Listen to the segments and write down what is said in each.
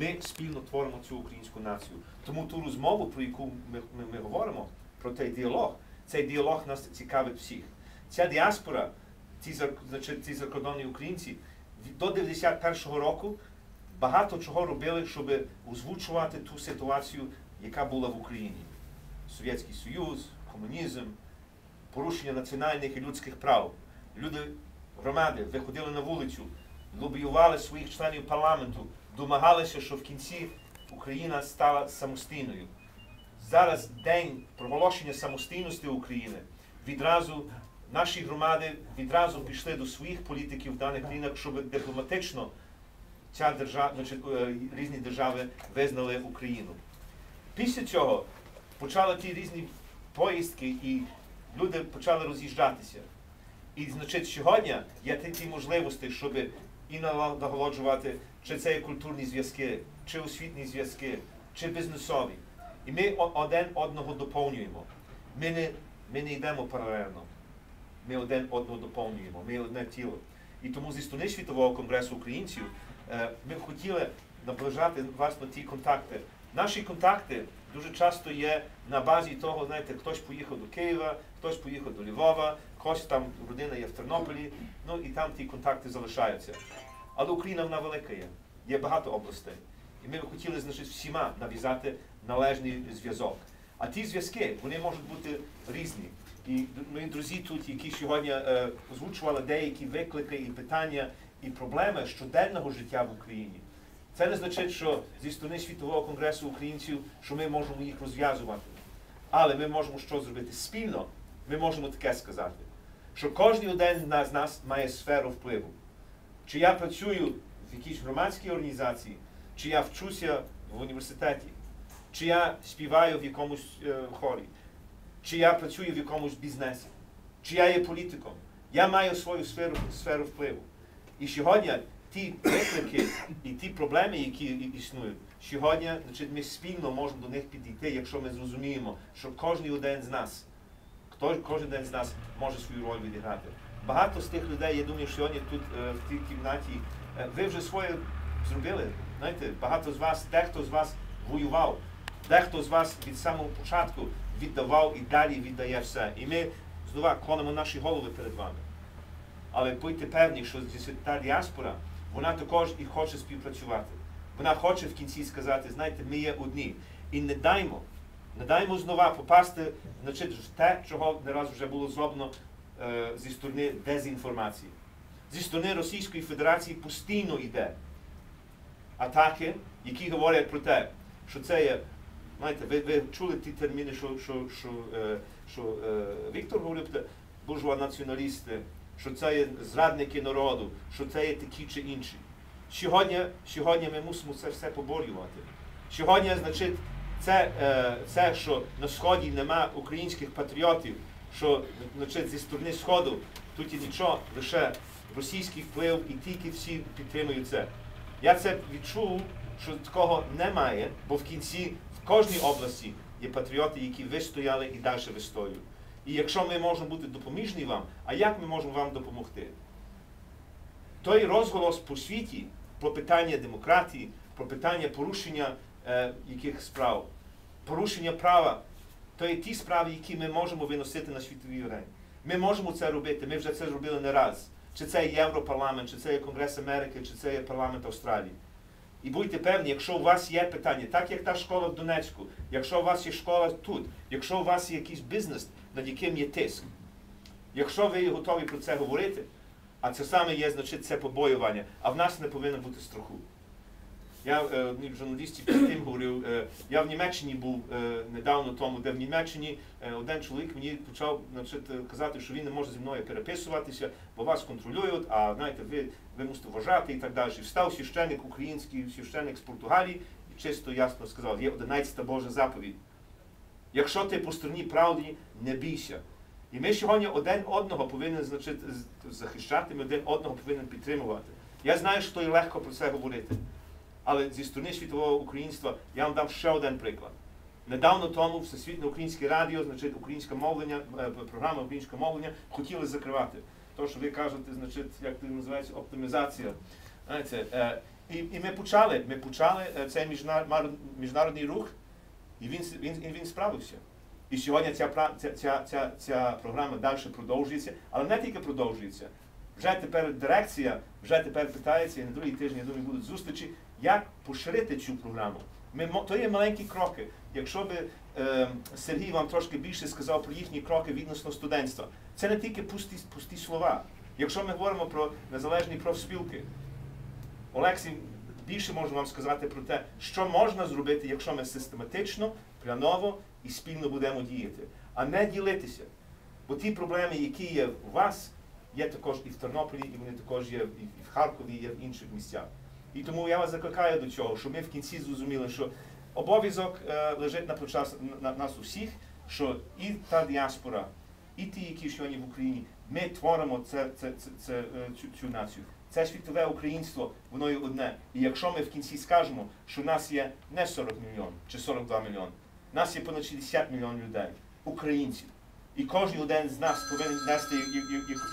Ми спільно творимо цю українську націю. Тому ту розмову, про яку ми, ми, ми говоримо, про цей діалог, цей діалог нас цікавить всіх. Ця діаспора, ці, значить, ці закордонні українці, до 91-го року багато чого робили, щоб озвучувати ту ситуацію, яка була в Україні. Совєтський Союз, комунізм, порушення національних і людських прав. Люди, громади виходили на вулицю, лобіювали своїх членів парламенту, домагалися, що в кінці Україна стала самостійною. Зараз день проголошення самостійності України. Відразу наші громади відразу пішли до своїх політиків в даних країнах, щоб дипломатично ця держава, значить, різні держави визнали Україну. Після цього почали ті різні поїздки, і люди почали роз'їжджатися. І значить, сьогодні є такі можливості, щоб і наголоджувати, чи це є культурні зв'язки, чи освітні зв'язки, чи бізнесові. І ми один одного доповнюємо. Ми не, ми не йдемо паралельно. Ми один одного доповнюємо, ми одне тіло. І тому зі сторони Світового конгресу українців ми б хотіли наближати власне ті контакти. Наші контакти дуже часто є на базі того, знаєте, хтось поїхав до Києва, хтось поїхав до Львова, хтось там родина є в Тернополі, ну і там ті контакти залишаються. Але Україна вона велика є, є багато областей. І ми б хотіли значить, всіма нав'язати належний зв'язок. А ті зв'язки вони можуть бути різні. І мої друзі тут, які сьогодні е, озвучували деякі виклики і питання і проблеми щоденного життя в Україні. Це не значить, що зі сторони Світового конгресу українців, що ми можемо їх розв'язувати. Але ми можемо що зробити спільно, ми можемо таке сказати, що кожен один з нас має сферу впливу. Чи я працюю в якійсь громадській організації, чи я вчуся в університеті, чи я співаю в якомусь е, хорі, чи я працюю в якомусь бізнесі, чи я є політиком. Я маю свою сферу, сферу впливу. І сьогодні ті виклики і ті проблеми, які існують, сьогодні значить, ми спільно можемо до них підійти, якщо ми зрозуміємо, що кожен один з нас, хто, кожен один з нас може свою роль відіграти. Багато з тих людей, я думаю, що сьогодні тут е, в тій кімнаті, е, ви вже своє зробили. Знаєте, багато з вас, дехто з вас воював, дехто з вас від самого початку віддавав і далі віддає все. І ми знову клонимо наші голови перед вами. Але будьте певні, що та діаспора, вона також і хоче співпрацювати. Вона хоче в кінці сказати, знаєте, ми є одні. І не даймо, не даймо знову попасти значить, в те, чого не раз вже було зроблено е, зі сторони дезінформації. Зі сторони Російської Федерації постійно йде атаки, які говорять про те, що це є. Знаєте, ви, ви чули ті терміни, що що, що, е, що е, Віктор говорив, буржуа націоналісти що це є зрадники народу, що це є такі чи інші. Сьогодні сьогодні ми мусимо це все поборювати. Сьогодні, значить, це, це, що на Сході нема українських патріотів, що значить, зі сторони Сходу тут є нічого, лише російський вплив і тільки всі підтримують це. Я це відчув, що такого немає, бо в кінці в кожній області є патріоти, які вистояли і далі вистоюють. І якщо ми можемо бути допоміжні вам, а як ми можемо вам допомогти? Той розголос по світі про питання демократії, про питання порушення е, яких справ, порушення права, то є ті справи, які ми можемо виносити на світовій арені. Ми можемо це робити, ми вже це зробили не раз. Чи це є Європарламент, чи це є Конгрес Америки, чи це є парламент Австралії. І будьте певні, якщо у вас є питання, так як та школа в Донецьку, якщо у вас є школа тут, якщо у вас є якийсь бізнес, над яким є тиск, якщо ви готові про це говорити, а це саме є, значить, це побоювання, а в нас не повинно бути страху. Я е, в журналісті перед тим говорив, е, я в Німеччині був е, недавно тому, де в Німеччині е, один чоловік мені почав значить, казати, що він не може зі мною переписуватися, бо вас контролюють, а знаєте, ви ви мусите вважати і так далі. Встав священник український, священник з Португалії і чисто ясно сказав, є 11 Божа заповідь. Якщо ти по стороні правди, не бійся. І ми сьогодні один одного повинні значить, захищати, ми один одного повинні підтримувати. Я знаю, що і легко про це говорити. Але зі сторони світового українства я вам дам ще один приклад. Недавно тому Всесвітне українське радіо, значить українське мовлення, е, програма українського мовлення хотіли закривати. То, що ви кажете, значить, як це називається, оптимізація. Знаєте, е, І, і ми почали, ми почали е, цей міжнародний рух, і він, він, і він справився. І сьогодні ця, ця, ця, ця, ця програма далі продовжується, але не тільки продовжується. Вже тепер дирекція, вже тепер питається, і на другий тиждень, я думаю, будуть зустрічі, як поширити цю програму. Ми, то є маленькі кроки. Якщо би е, Сергій вам трошки більше сказав про їхні кроки відносно студентства, це не тільки пусті, пусті слова. Якщо ми говоримо про незалежні профспілки, Олексій більше може вам сказати про те, що можна зробити, якщо ми систематично, планово і спільно будемо діяти, а не ділитися. Бо ті проблеми, які є у вас, є також і в Тернополі, і вони також є і в Харкові, і в інших місцях. І тому я вас закликаю до цього, щоб ми в кінці зрозуміли, що обов'язок е, лежить на плечах на, на нас усіх, що і та діаспора, і ті, які сьогодні в Україні, ми творимо це, це, це, це, е, цю, цю націю. Це світове українство, воно є одне. І якщо ми в кінці скажемо, що нас є не 40 мільйонів чи 42 мільйони, нас є понад 60 мільйонів людей, українців. І кожен один з нас повинен нести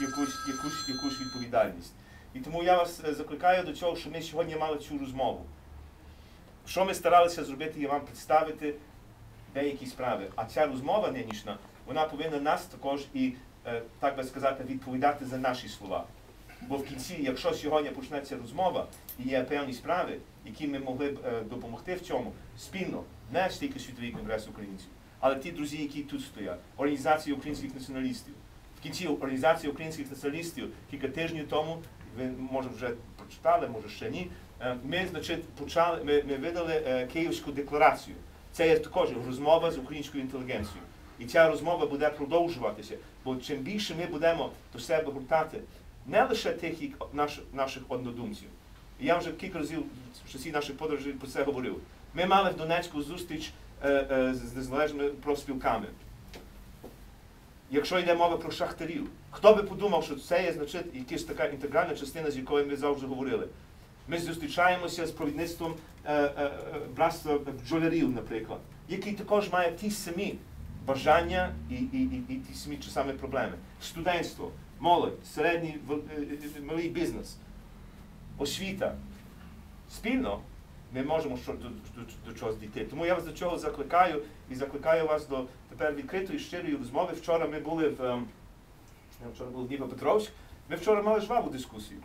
якусь, якусь, якусь відповідальність. І тому я вас е, закликаю до цього, щоб ми сьогодні мали цю розмову. Що ми старалися зробити, я вам представити деякі справи. А ця розмова нинішня, вона повинна нас також і, е, так би сказати, відповідати за наші слова. Бо в кінці, якщо сьогодні почнеться розмова і є певні справи, які ми могли б е, допомогти в цьому спільно, не стільки світовий конгрес українців, але ті друзі, які тут стоять, організація українських націоналістів. В кінці організація українських націоналістів кілька тижнів тому, ви може вже прочитали, може ще ні. е, Ми, значить, почали, ми, ми видали е, Київську декларацію. Це є також розмова з українською інтелігенцією. І ця розмова буде продовжуватися, бо чим більше ми будемо до себе гуртати, не лише тих як наш, наших однодумців. Я вже кілька разів в часі наших подорожей про це говорив. Ми мали в Донецьку зустріч е, з незалежними профспілками. Якщо йде мова про шахтарів, хто би подумав, що це є значить, якась така інтегральна частина, з якою ми завжди говорили. Ми зустрічаємося з провідництвом е, е, е, братства бджолярів, наприклад, який також має ті самі бажання і, і, і, і ті самі самі проблеми. Студентство, молодь, середній е, е, малий бізнес, освіта. Спільно ми можемо що, до, до, до чогось дійти. Тому я вас до чого закликаю і закликаю вас до тепер відкритої щирої розмови. Вчора ми були в ем, вчора був Дніпропетровськ. Ми вчора мали жваву дискусію.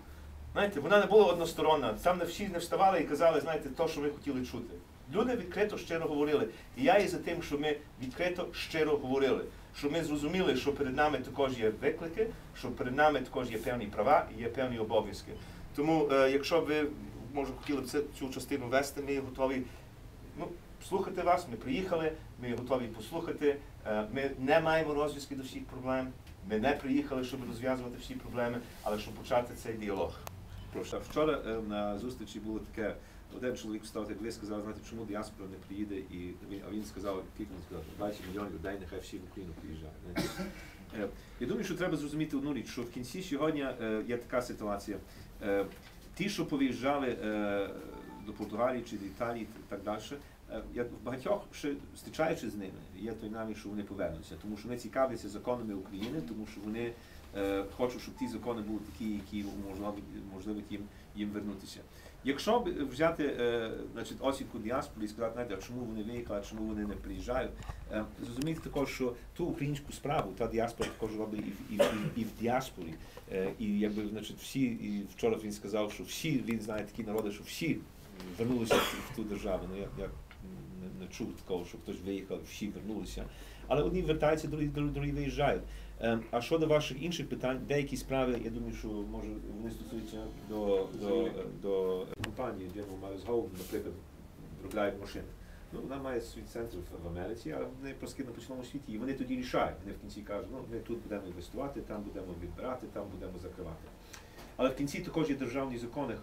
Знаєте, вона не була односторонна. Там не всі не вставали і казали, знаєте, то, що ви хотіли чути. Люди відкрито щиро говорили. І я і за тим, що ми відкрито щиро говорили. Щоб ми зрозуміли, що перед нами також є виклики, що перед нами також є певні права і є певні обов'язки. Тому, е, якщо ви може хотіли б цю частину вести, ми готові ну, слухати вас. Ми приїхали, ми готові послухати. Е, Ми не маємо розв'язки до всіх проблем. Ми не приїхали, щоб розв'язувати всі проблеми, але щоб почати цей діалог. Прошу. Вчора е, на зустрічі було таке. Один чоловік встав, як ви сказали, знаєте, чому діаспора не приїде, і він, а він сказав, скільки він сказав, 20 мільйонів людей, нехай всі в Україну приїжджають. Е, Я думаю, що треба зрозуміти одну річ, що в кінці сьогодні є така ситуація. Ті, що повиїжджали е, до Португалії чи до Італії і так далі, е, я в багатьох ще зустрічаючи з ними, є той намір, що вони повернуться, тому що вони цікавляться законами України, тому що вони е, хочуть, щоб ті закони були такі, які можливо їм, їм вернутися. Якщо взяти е, значить, оцінку діаспори і сказати, знаєте, чому вони виїхали, чому вони не приїжджають, е, зрозумійте також, що ту українську справу та діаспора також робить і, в- і, і, і в діаспорі. Е, і якби значить, всі, і вчора він сказав, що всі, він знає такі народи, що всі вернулися в, ту державу. Ну, я, я не, не чув такого, що хтось виїхав, всі вернулися. Але одні вертаються, другі, другі виїжджають. Е, А щодо ваших інших питань, деякі справи, я думаю, що може вони стосуються до, до, до компанії General Motors Home, наприклад, виробляють машини. Ну, вона має свій центр в- Америці, а вони розкидано по цілому світі, і вони тоді рішають. Вони в кінці кажуть, ну ми тут будемо інвестувати, там будемо відбирати, там будемо закривати. Але в кінці також є державні закони,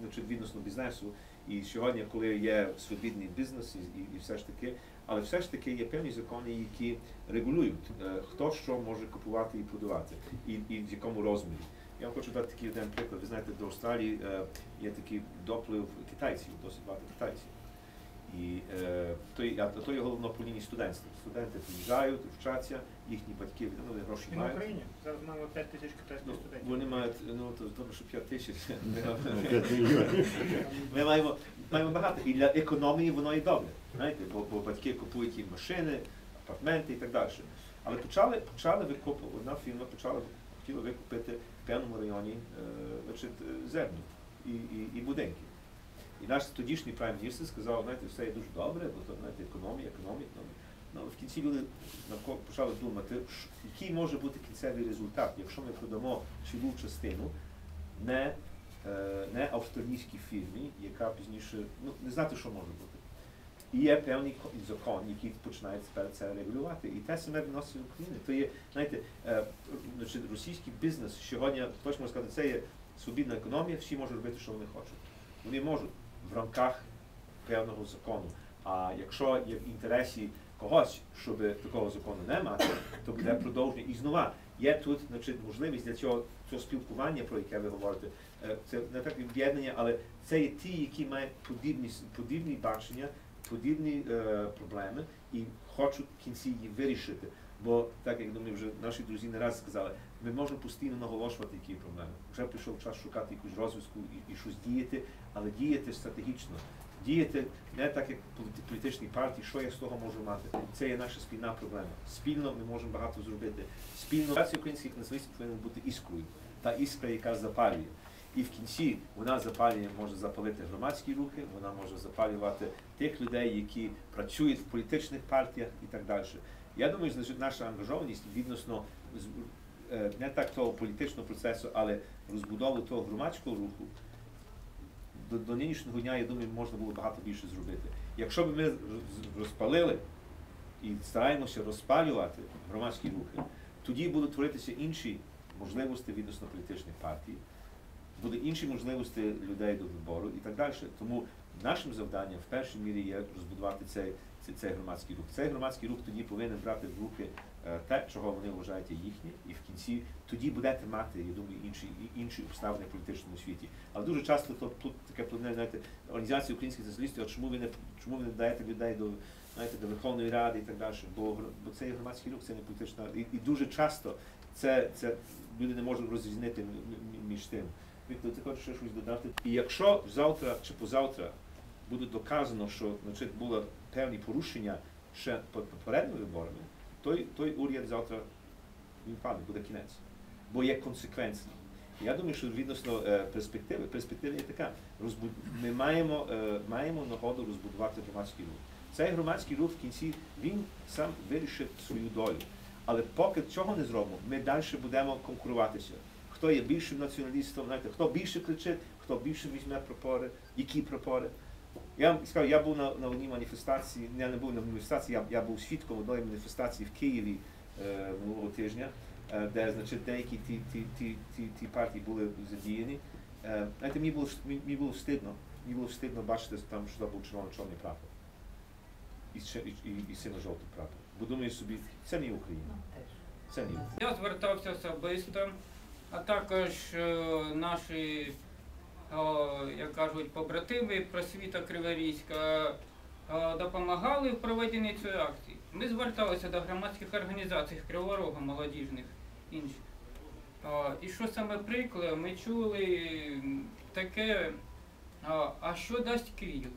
значить, відносно бізнесу. І сьогодні, коли є свобідний бізнес і, і, і все ж таки, але все ж таки є певні закони, які регулюють, е, хто що може купувати і продавати, і, і в якому розмірі. Я хочу дати такий один приклад. Ви знаєте, до Австралії е, є такий доплив китайців, досить багато китайців. І е, то, є- а то є головно по лінії студентства. Студенти приїжджають, вчаться, їхні батьки ну, вони гроші І на мають. Україні зараз маємо 5 тисяч Ну, студентів. вони мають, ну то що 5 тисяч. Ми маємо, маємо багато. І для економії воно і добре. Знаєте, бо, бо батьки купують їм машини, апартменти і так далі. Але почали, почали викупувати, одна фірма почала хотіла викупити в певному районі е, значить, е, землю і, і, і будинки. І наш тодішній прайм-міністр сказав, знаєте, все є дуже добре, бо то знаєте, економія, економія, економія. Ну, в кінці люди навколо почали думати, який може бути кінцевий результат, якщо ми продамо цілу частину не, е, не австралійській фірмі, яка пізніше, ну, не знати, що може бути. І є певний ко- закон, який починає тепер це регулювати. І те саме відноситься України. То є, знаєте, е, значить, російський бізнес сьогодні, хтось може сказати, це є свобідна економія, всі можуть робити, що вони хочуть. Вони можуть в рамках певного закону. А якщо є в інтересі когось, щоб такого закону не мати, то буде продовження. І знову є тут значить, можливість для цього, цього спілкування, про яке ви говорите. Е, Це не так об'єднання, але це є ті, які мають подібні, подібні бачення, подібні е, проблеми і хочуть в кінці їх вирішити. Бо так як думаю, вже наші друзі не раз сказали, ми можемо постійно наголошувати, які проблеми. Вже прийшов час шукати якусь розв'язку і, і щось діяти, але діяти стратегічно. Діяти не так, як політи- політичні партії, що я з того можу мати. Це є наша спільна проблема. Спільно ми можемо багато зробити. Спільно українських націоналістів повинна бути іскрою. Та іскра, яка запалює. І в кінці вона запалює, може запалити громадські рухи, вона може запалювати тих людей, які працюють в політичних партіях і так далі. Я думаю, що наша ангажованість відносно не так того політичного процесу, але розбудови того громадського руху. До, до нинішнього дня, я думаю, можна було багато більше зробити. Якщо б ми розпалили і стараємося розпалювати громадські рухи, тоді будуть творитися інші можливості відносно політичних партій, будуть інші можливості людей до вибору і так далі. Тому нашим завданням в першій мірі є розбудувати цей, цей, цей громадський рух. Цей громадський рух тоді повинен брати в руки е, те, чого вони вважають є їхнє, і в кінці тоді будете мати, я думаю, інші, інші обставини в політичному світі. Але дуже часто то, тут таке плане, знаєте, організація українських соціалістів, чому ви не чому ви не даєте людей до знаєте, до Верховної Ради і так далі? Бо, бо це є громадський рух, це не політична. І, і дуже часто це, це люди не можуть розрізнити між тим. Віктор, ти хочеш щось додати? І якщо завтра чи позавтра буде доказано, що значить, було певні порушення ще по- попередніми виборами, той, той уряд завтра він паде, буде кінець. Бо є консеквенції. Я думаю, що відносно е, перспективи, перспектива є така. Розбуд... Ми маємо, е, маємо нагоду розбудувати громадський рух. Цей громадський рух в кінці він сам вирішить свою долю. Але поки цього не зробимо, ми далі будемо конкуруватися. Хто є більшим націоналістом, знаєте, хто більше кричить, хто більше візьме прапори, які прапори. Я вам скажу, я був на, на одній маніфестації, я не був на маніфестації, я, я був свідком одної маніфестації в Києві е, минулого тижня, е, де значить, деякі ті, ті, ті, ті, ті партії були задіяні. Е, знаєте, мені було, мені, мені було встидно, мені було встидно бачити там, що там був червоно-чорний прапор. І, і, і, і сино-жовтий прапор. Бо думаю собі, це не Україна. Це не Україна. Я звертався особисто, а також е, наші, як кажуть, побратими просвіта Криворізька допомагали в проведенні цієї акції. Ми зверталися до громадських організацій Кривого Рогу, молодіжних інших. І що саме прикладе, ми чули таке, а що дасть Київ?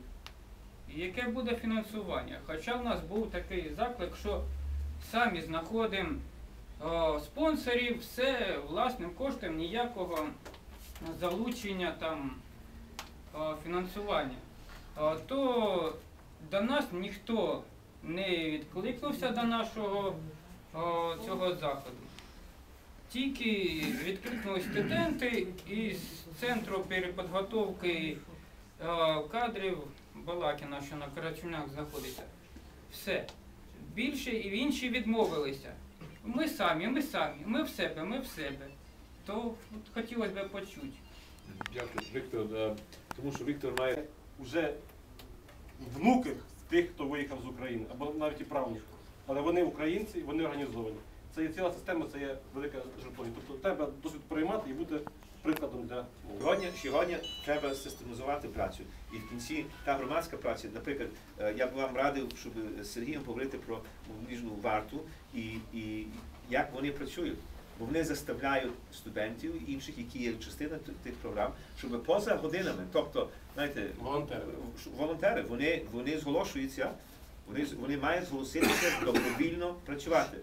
Яке буде фінансування? Хоча в нас був такий заклик, що самі знаходимо спонсорів, все власним коштом, ніякого залучення там фінансування. То до нас ніхто не відкликнувся до нашого цього заходу. Тільки відкликнулись студенти із центру перепідготовки кадрів Балакіна, що на Карачунях знаходиться. Все. Більше і інші відмовилися. Ми самі, ми самі, ми в себе, ми в себе. То от хотілося б почути. Дякую, Віктор. е, Тому що Віктор має Уже внуки тих, хто виїхав з України, або навіть і правнуки. Але вони українці, вони організовані. Це є ціла система, це є велика жертовність. Тобто треба досвід приймати і бути прикладом для молоді. Сьогодні, сьогодні треба систематизувати працю. І в кінці та громадська праця, наприклад, е, я б вам радив, щоб з Сергієм поговорити про молодіжну варту і, і як вони працюють. Бо вони заставляють студентів і інших, які є частина тих програм, щоб поза годинами, тобто, знаєте, Волонтери. волонтери, вони, вони зголошуються, вони, вони мають зголоситися добровільно працювати.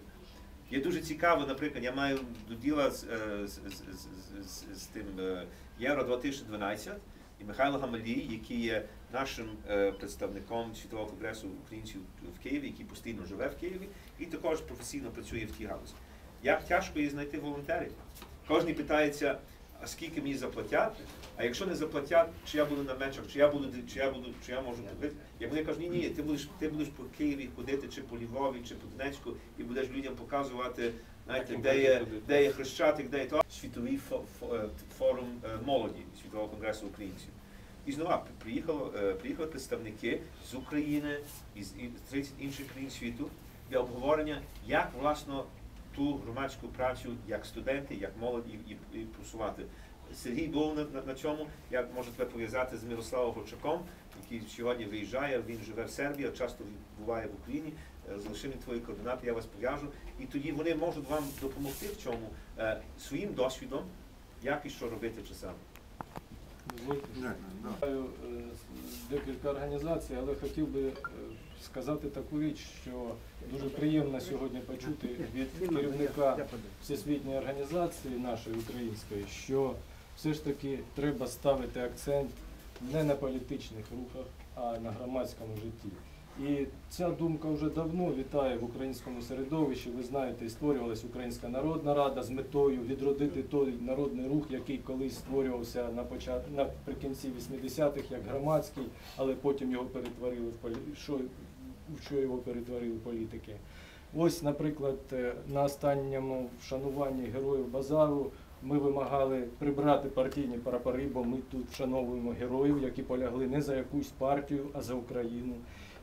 Є дуже цікаво, наприклад, я маю до діла з, е, з, з, з, з, з тим е, Євро 2012 і Михайло Гамалій, який є нашим е, представником Світового конгресу українців в Києві, який постійно живе в Києві, і також професійно працює в тій галузі. Як тяжко є знайти волонтерів? Кожен питається, а скільки мені заплатять? А якщо не заплатять, чи я буду на мечах, чи я буду, чи я буду, чи я можу робити? Як вони кажуть, ні, ні, ти будеш, ти будеш по Києві ходити, чи по Львові, чи по Донецьку, і будеш людям показувати, знаєте, де є, де є Хрещатик, де є то. Світовий е, форум е, молоді Світового конгресу українців. І знову приїхало, е, приїхали представники з України і з і з 30 інших країн світу для обговорення, як власно ту громадську працю, як студенти, як молодь і, і, і просувати. Сергій був на, на, на цьому. Я можу тебе пов'язати з Мирославом Горчаком, який сьогодні виїжджає. Він живе в Сербії, а часто буває в Україні. Е, Залиши мені твої координати, я вас пов'яжу. І тоді вони можуть вам допомогти в цьому е, своїм досвідом, як і що робити часами. Знаю е, декілька організацій, але хотів би е, сказати таку річ, що дуже приємно сьогодні почути від керівника всесвітньої організації нашої української, що все ж таки треба ставити акцент не на політичних рухах, а на громадському житті. І ця думка вже давно вітає в українському середовищі. Ви знаєте, створювалась Українська Народна Рада з метою відродити той народний рух, який колись створювався на почат... наприкінці 80-х як громадський, але потім його перетворили в полі... що... в що його перетворили політики. Ось, наприклад, е, на останньому вшануванні героїв базару ми вимагали прибрати партійні прапори, бо ми тут вшановуємо героїв, які полягли не за якусь партію, а за Україну.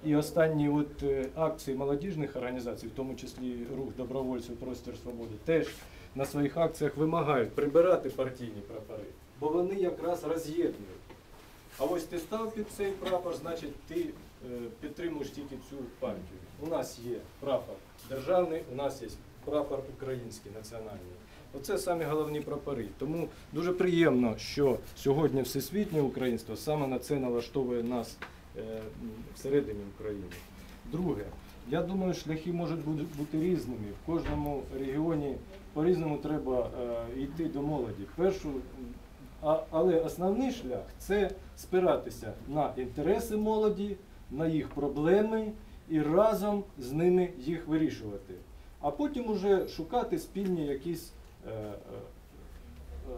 І останні от е, акції молодіжних організацій, в тому числі рух добровольців Простір Свободи, теж на своїх акціях вимагають прибирати партійні прапори, бо вони якраз роз'єднують. А ось ти став під цей прапор, значить ти е, підтримуєш тільки цю партію. У нас є прапор державний, у нас є прапор український національний. Оце самі головні прапори. Тому дуже приємно, що сьогодні всесвітнє українство саме на це налаштовує нас всередині України. Друге, я думаю, шляхи можуть бути, різними. В кожному регіоні по-різному треба е, йти до молоді. Першу, але основний шлях це спиратися на інтереси молоді, на їх проблеми і разом з ними їх вирішувати. А потім уже шукати спільні якісь е, е, е,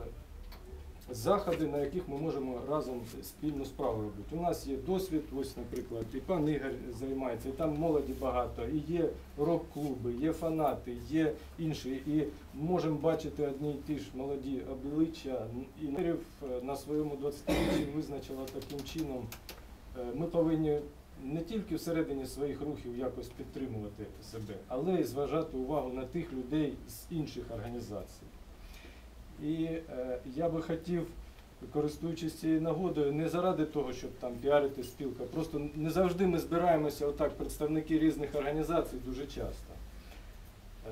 заходи, на яких ми можемо разом спільну справу робити. У нас є досвід, ось, наприклад, і пан Ігор займається, і там молоді багато, і є рок-клуби, є фанати, є інші. І можемо бачити одні й ті ж молоді обличчя. І Нерів е, на своєму 20-річчі визначила таким чином, е, ми повинні не тільки всередині своїх рухів якось підтримувати себе, але й зважати увагу на тих людей з інших організацій. І е, я би хотів, користуючись цією нагодою, не заради того, щоб там піарити спілка, просто не завжди ми збираємося отак, представники різних організацій дуже часто.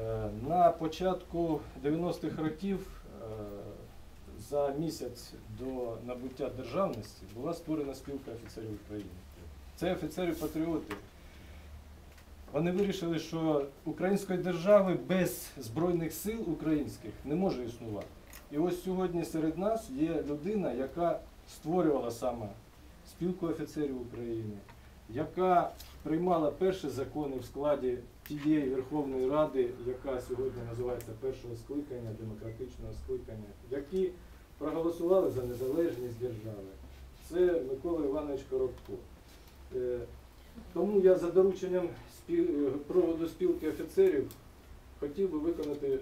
Е, на початку 90-х років, е, за місяць до набуття державності, була створена спілка офіцерів України. Це офіцери-патріоти. Вони вирішили, що української держави без Збройних сил українських не може існувати. І ось сьогодні серед нас є людина, яка створювала саме спілку офіцерів України, яка приймала перші закони в складі тієї Верховної Ради, яка сьогодні називається першого скликання, демократичного скликання, які проголосували за незалежність держави. Це Микола Іванович Коробко. Е, Тому я за дорученням е, проводу спілки офіцерів хотів би виконати е,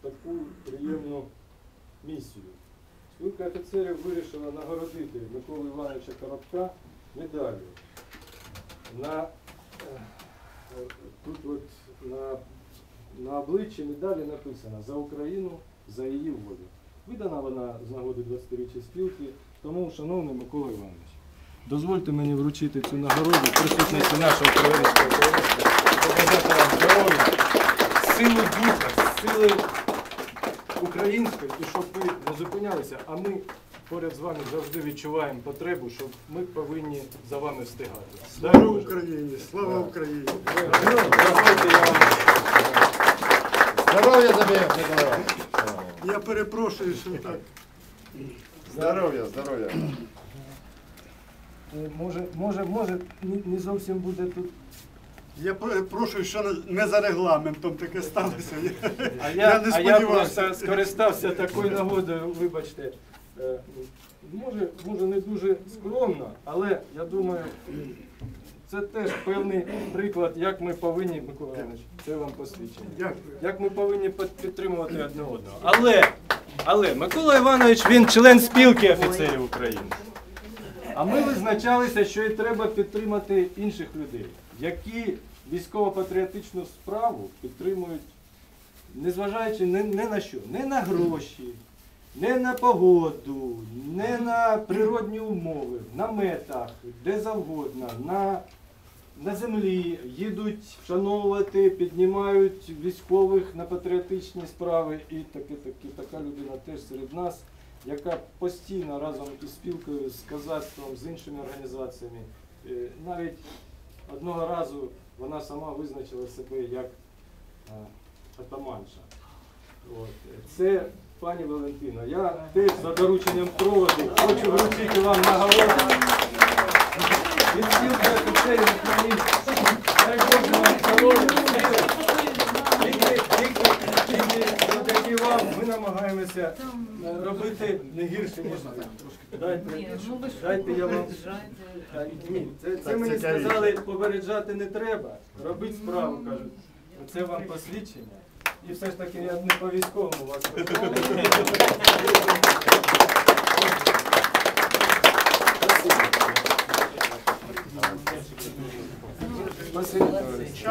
таку приємну місію. Спілка офіцерів вирішила нагородити Миколу Івановича Коробка медаллю. На, е, тут от на, на обличчі медалі написано за Україну, за її волю. Видана вона з нагоди 20-річчя спілки. Тому, шановний Микола Іванович, дозвольте мені вручити цю нагороду присутності нашого товариського товариства. Побажати вам здоров'я, сили духа, сили української, і щоб ви не зупинялися, а ми поряд з вами завжди відчуваємо потребу, щоб ми повинні за вами встигати. Слава Україні! Слава Україні! Здоров'я тобі, Микола. Я перепрошую, що так. Здоров'я, здоров'я. Е, Може, може, може, не, не зовсім буде тут. Я перепрошую, що не- за регламентом таке сталося. А Я я, не а я просто скористався такою нагодою, вибачте. Е, Може, може не дуже скромно, але я думаю, це теж певний приклад, як ми повинні, Микола Іванович, це вам посвідчення. Як ми повинні підтримувати одне одного. Але, але Микола Іванович він член спілки офіцерів України. А ми визначалися, що і треба підтримати інших людей, які військово-патріотичну справу підтримують, незважаючи ні, на що, не на гроші, не на погоду, не на природні умови, в наметах, де завгодно, на, на землі їдуть вшановувати, піднімають військових на патріотичні справи. І таке, таке, така людина теж серед нас, яка постійно разом із спілкою, з казацтвом, з іншими організаціями. е, Навіть одного разу вона сама визначила себе як е, атаманша. От. Це пані Валентина. Я теж за дорученням проводу хочу вручити вам нагороду. Від спілки. Дай Боже вам здоров'я, вам ми намагаємося е, робити не гірше, ніж ви. Дайте, дайте я вам. Ні, це, це мені сказали, попереджати не треба. Робити справу, кажуть. Це вам посвідчення. І все ж таки я не по військовому вас. Спасибо.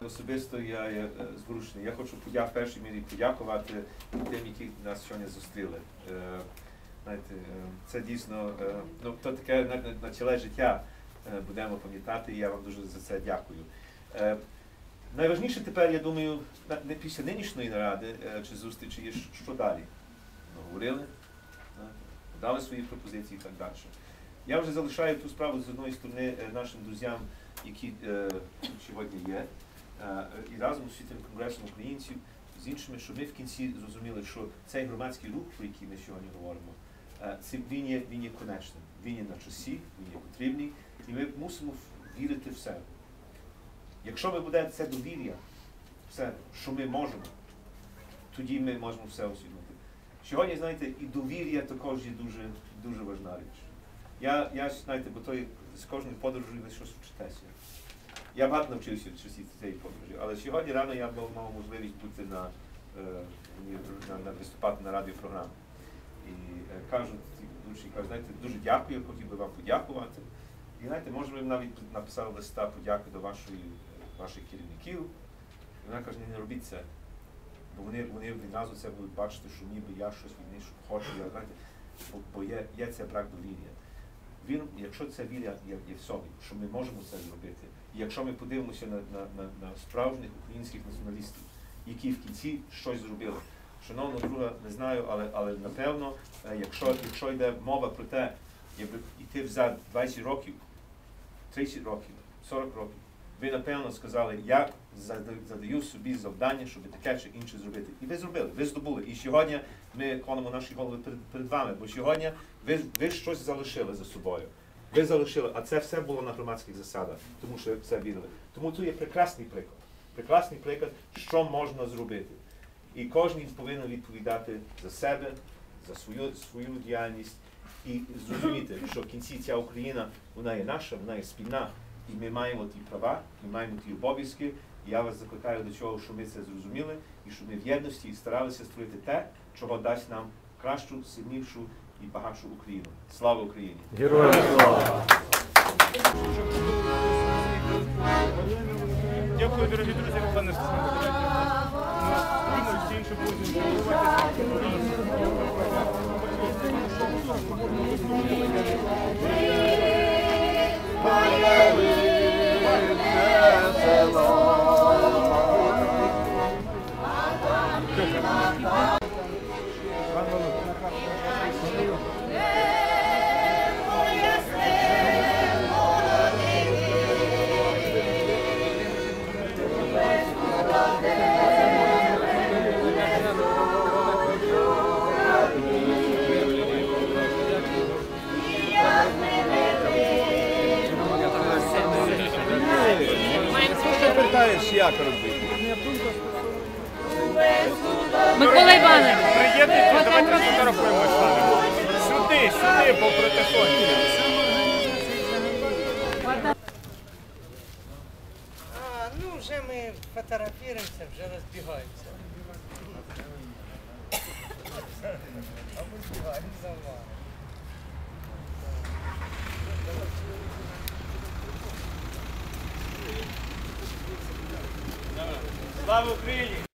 Особисто я є е, зворушений. Я хочу подя... в першій мірі подякувати тим, які нас сьогодні зустріли. Е, Знаєте, е, це дійсно ну, то таке на, на, ціле життя будемо пам'ятати, і я вам дуже за це дякую. Найважніше тепер, я думаю, не після нинішньої наради чи зустрічі є, що- далі. Говорили, дали свої пропозиції і так далі. Я вже залишаю ту справу з одної сторони е, нашим друзям, які е, сьогодні є, е, і разом з світовим конгресом українців, з іншими, щоб ми в кінці зрозуміли, що цей громадський рух, про який ми сьогодні говоримо, е, це він є, він є конечним, він є на часі, він є потрібний, і ми мусимо вірити в себе. Якщо ми буде це довір'я, все, що ми можемо, тоді ми можемо все осягнути. Сьогодні, знаєте, і довір'я також є дуже, дуже важна річ. Я, я знаєте, бо то з кожної подорожі ви щось вчитеся. Я багато навчився в часі цієї подорожі, але сьогодні рано я мав, мав можливість бути на, е, на, на виступати на радіопрограмі. І е, кажуть, ведучі кажуть, знаєте, дуже дякую, хотів би вам подякувати. І знаєте, може ви навіть написали листа подяки до вашої, ваших керівників. І вона каже, не робіть це. Бо вони, вони відразу це будуть бачити, що ніби я щось від них хочу, я, знаєте, бо, бо є, є це брак довір'я. Він, якщо це віря є, є в собі, що ми можемо це зробити, і якщо ми подивимося на, на, на, на справжніх українських націоналістів, які в кінці щось зробили. Шановна друга, не знаю, але, але напевно, е, якщо, якщо йде мова про те, якби йти взад 20 років, 30 років, 40 років, ви напевно сказали, я задаю собі завдання, щоб таке чи інше зробити. І ви зробили, ви здобули. І сьогодні ми клонимо наші голови перед, перед вами, бо сьогодні ви, ви щось залишили за собою. Ви залишили, а це все було на громадських засадах, тому що це вірили. Тому тут є прекрасний приклад. Прекрасний приклад, що можна зробити. І кожен повинен відповідати за себе, за свою, свою діяльність і зрозуміти, що в кінці ця Україна, вона є наша, вона є спільна, і ми маємо ті права, і маємо ті обов'язки. І я вас закликаю до цього, щоб ми це зрозуміли і щоб ми в єдності старалися створити те, чого дасть нам кращу, сильнішу і багатшу Україну. Слава Україні! Героям слава! Дякую, дорогі друзі, пане всі інші будуть. Як робити? Микола Іванович. Приєднуйтесь, давайте розфотографуємо з вами. Сюди, сюди, по протиконці. А, ну вже ми фотографуємося, вже розбігаємося. А ми збігаємося за вами. Слава Україні!